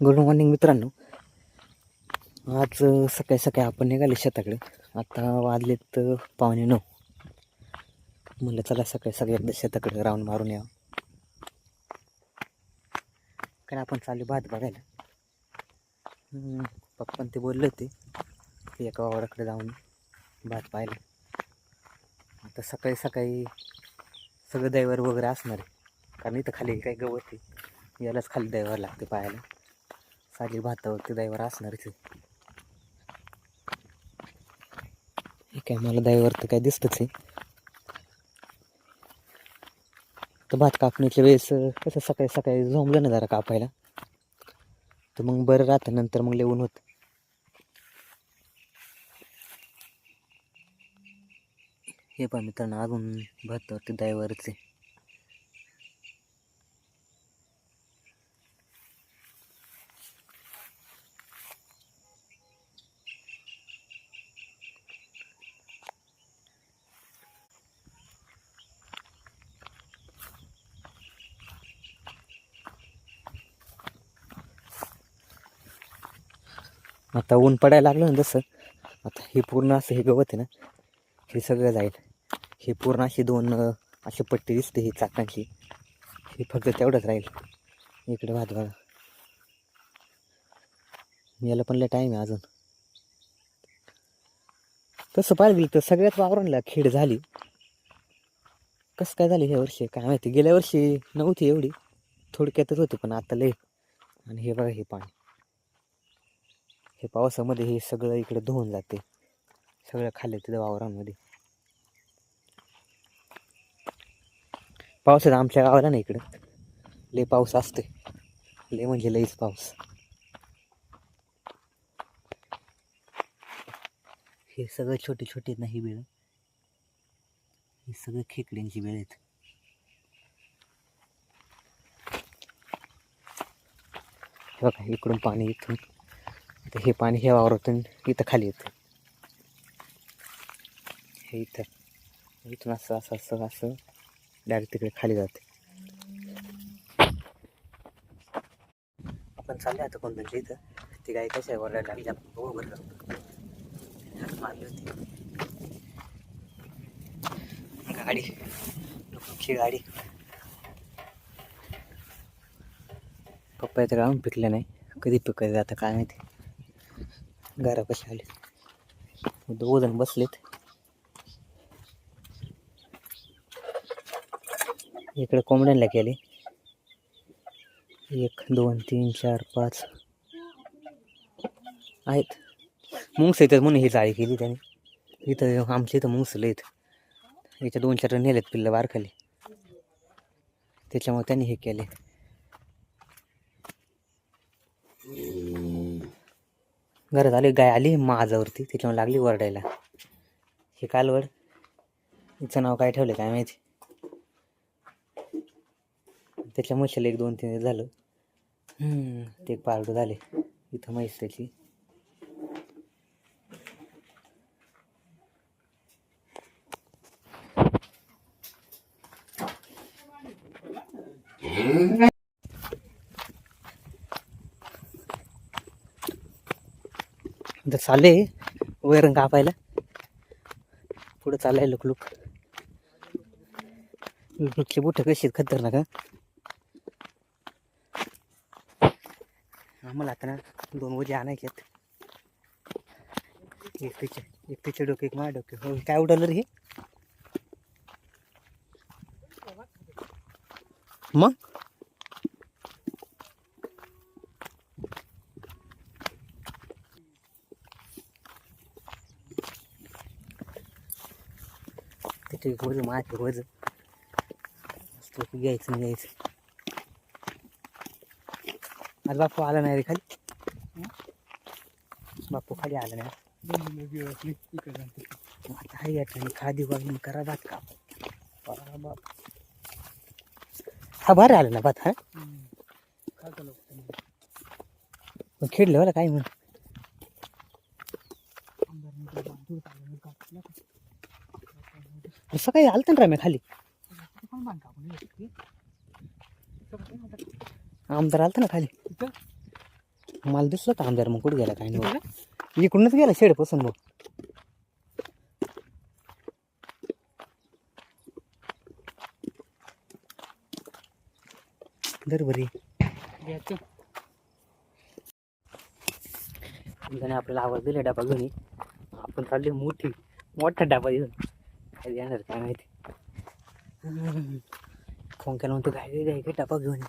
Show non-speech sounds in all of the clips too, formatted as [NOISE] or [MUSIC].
Good morning मित्रांनो आज सकाळी सकाळी आपण निघाले शेताकडे. आता वाजलेत पावणे नऊ. म्हणलं चला सकाळी सकाळी एकदा शेताकडे राऊंड मारून यावं. कारण आपण चालू भात बघायला. पप्पा ते बोलले होते की एका वावराकडे जाऊन भात पाहिला आता सकाळी सकाळी सगळं दैवर वगैरे असणार आहे. कारण इथं खाली काही गवत आहे. यालाच खाली दैवर लागते पाहायला. साली भातावरती दैवर असणारच ते हे काय मला दैवर तर काय दिसतच आहे. तर भात कापणीच्या वेळेस कसं सकाळी सकाळी झोंबलं ना जरा कापायला. तर मग बरं राहतं नंतर मग लिहून होत. हे पण मित्रांनो अजून भातावरती दैवरच आहे. आता ऊन पडायला लागलं ना जसं आता हे पूर्ण असं हे गवत आहे ना हे सगळं जाईल. हे पूर्ण अशी दोन अशी पट्टी दिसते ही चाकांची. हे फक्त तेवढंच राहील. इकडे भात बघा. याला पण लय टाईम आहे अजून. तसं पाहिलं गेलं तर सगळ्यात वावरांना खेड झाली. कसं काय झाली ह्या वर्षी? काय माहिती? गेल्या वर्षी नव्हती एवढी. थोडक्यातच होती पण आता लय. आणि हे बघा हे पाणी. हे पावसामध्ये हे सगळं इकडे धुवून जाते. सगळं खाल्लं तिथं वावरांमध्ये. पावसात आमच्या गावाला ना इकडं. लय पाऊस असते लय म्हणजे लईच पाऊस. हे सगळं छोटे छोटे आहेत ना ही हे सगळं खेकड्यांची वेळ आहेत. बघा इकडून पाणी इथून. तर हे पाणी ह्या वावरातून इथं खाली येतं. हे इथं. इथून असं असं असं असं डायरेक्ट तिकडे खाली जाते. आपण चालले आता कोणत्या इथं. ती गाय कशा आहे वरडायला लागली? आपण बघू बरं मारली होती. गाडी. लोकांची गाडी. पप्पा तर गावून पिकलं नाही. कधी पिकायचं आता काय माहिती. घरा कशा आले दोघजण बसलेत. इकडे कोंबड्यांना गेले एक दोन तीन चार पाच आहेत. मुंगस येतात म्हणून ही जाळी केली त्याने. इथं आमच्या इथं मुंगसलं लयत. इथं दोन चार नेलेत पिल्लं बारखाली. त्याच्यामुळे त्यांनी हे केले. घरात आली गाय आली माझावरती त्याच्यामुळे लागली वरडायला हे कालवड हिचं नाव काय ठेवलं काय माहिती? त्याच्या म्हशीला एक दोन तीन दिवस झालं. ते एक पारडू झाले इथं म्हैस त्याची. इथं चालले वैरण कापायला. पुढं चाललंय लुकलुक. लुकलुकचे बुट कशी आहेत खतरनाक हा? आम्हाला आता ना दोन वजे आणायचे आहेत. एक तिचे एक तिचे डोके एक माझ्या डोके. हो काय उडालं रे मग? तिथे वज माझे वज यायचं घ्यायचं यायचं आज बापू आला नाही रे खाली. बापू खाली आला नाही. आता आहे या ठिकाणी खादी वागून करा भात का बाप हा बरं आलं ना भात हा? खेळलं बरं काय म्हणून? सकाळी आलतं ना रम्या खाली. आमदार आलत ना खाली. मला दिसलं का आमदार मग कुठे गेला काय नाही इकडूनच गेला शेडपासून मग दर बरी आपल्याला आवाज दिला डबा घेऊन आपण चालले मोठी मोठा डबा घेऊन. काय येणार काय माहिती. फोन केला म्हणतो काय काय डबा घेऊन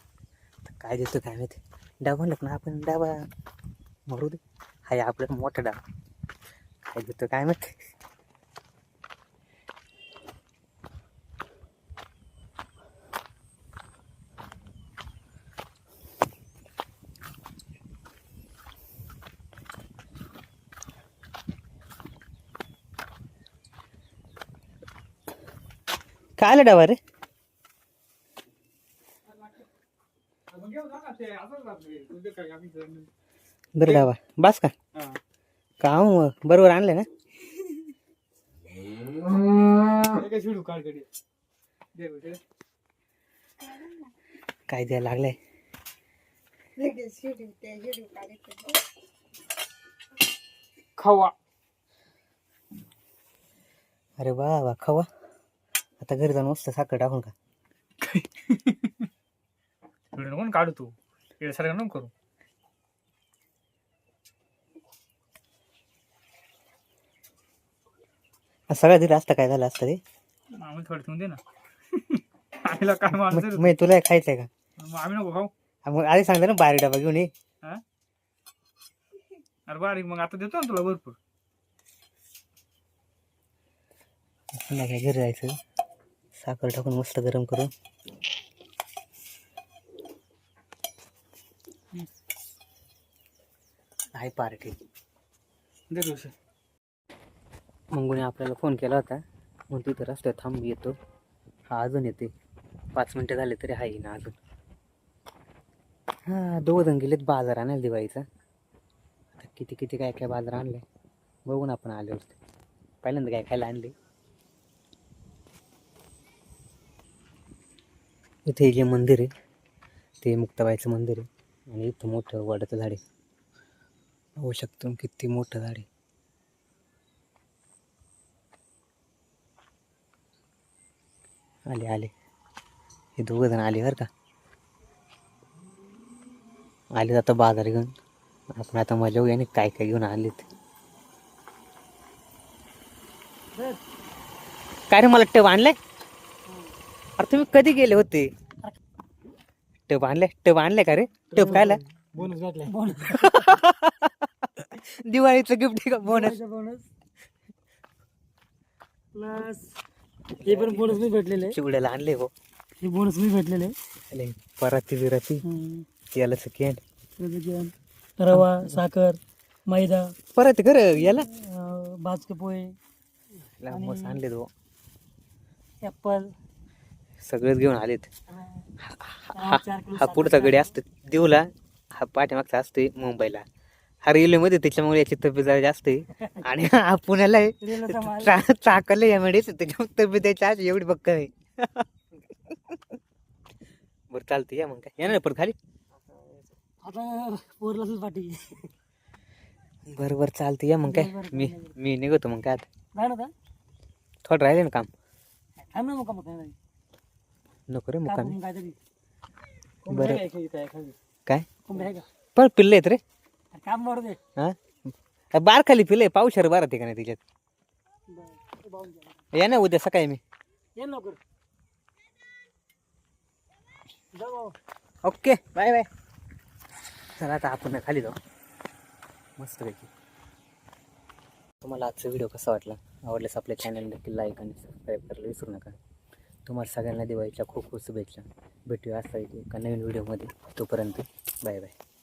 तर काय देतो काय माहिती. डबा म्हणलं ना आपण डबा मारू दे. हाय आपल्याला मोठा डबा. काय देतो काय माहिती. काय आला डबा रे? बरं डबा बस का? का मग बरोबर आणले ना? काय द्यायला लागलंय? खवा. अरे वा वा खवा. आता घरी जाऊन मस्त साखर टाकून का व्हिडिओ कोण काढू तू. सारखं नको करू. आज सगळ्या दिला असतं काय झालं असतं ते आम्ही थोडं ठेवून दे ना. आईला काय माणूस मग तुला खायचंय का? मग आम्ही नको खाऊ. हा, मग आधी सांगते ना बारीक डबा घेऊन ये. अरे बारीक मग आता देतो ना तुला भरपूर. पुन्हा काय घरी जायचं? साखर टाकून मस्त गरम करून. आहे पार्टी. मंगूने आपल्याला फोन केला होता. मग तिथं रस्त्यात थांब येतो. हा अजून येते पाच मिनटं झाले तरी आहे ना अजून. हां दोघं जण गेलेत बाजार आणायला दिवाळीचा. आता किती किती काय काय बाजार आणले. बघून आपण आल्यावरती पहिल्यांदा काय खायला आणले? इथे जे मंदिर आहे. ते मुक्ताबाईचं मंदिर आहे. आणि इथं मोठं वडाचं झाड आहे. पाहू शकतो किती मोठं झाड आहे. आले आले. हे दोघं जण आले बरं का. आले आता बाजार घेऊन. आपण आता मजा होऊ आणि काय काय घेऊन आले काय रे मला टेव आणलंय? अरे तुम्ही कधी गेले होते? टब आणले टब आणले का रे? टब खायला? बोनस भेटलाय. [LAUGHS] दिवाळीचं गिफ्ट का? बोनस बोनस प्लस हे पण बोनस मी भेटलेले. चिवड्याला आणले हो. हे बोनस मी भेटलेले. पराती बिराती. याला सेकंड रवा साखर मैदा. परत कर याला. भाजके पोहे. मस्त आणले तो ऍपल सगळेच घेऊन आलेत. हा हा पुढचा गडी असतो देऊला हा पाठीमागचा असतोय मुंबईला. हा रेल्वेमध्ये त्याच्यामुळे याची तब्येत जास्त आहे. आणि हा पुण्याला चाकलं यामध्ये त्याच्यामुळे तब्येत आज एवढी बक्क आहे. बरं चालतं या मग काय. येणार परत खाली. बरं बरं चालतं या मग काय. मी मी निघतो मग काय आता. थोडं राहिले ना काम. थांब ना मग काय नको रे बरं. काय पण पिल्ले आहेत रे. काम मारू दे. हा? बार खाली पिल्ले पावशर बारा ते का नाही त्याच्यात या ना उद्या सकाळी मी. ये लवकर. जाऊ ओके बाय बाय. चला आता आपण खाली जाऊ. मस्तपैकी तुम्हाला आजचा व्हिडिओ कसा वाटला? आवडल्यास आपल्या चॅनल नक्की लाईक आणि सबस्क्राईब करायला विसरू नका. तुम्हाला सगळ्यांना दिवाळीच्या खूप खूप शुभेच्छा. भेटूया असा एका नवीन व्हिडिओमध्ये. तोपर्यंत बाय बाय.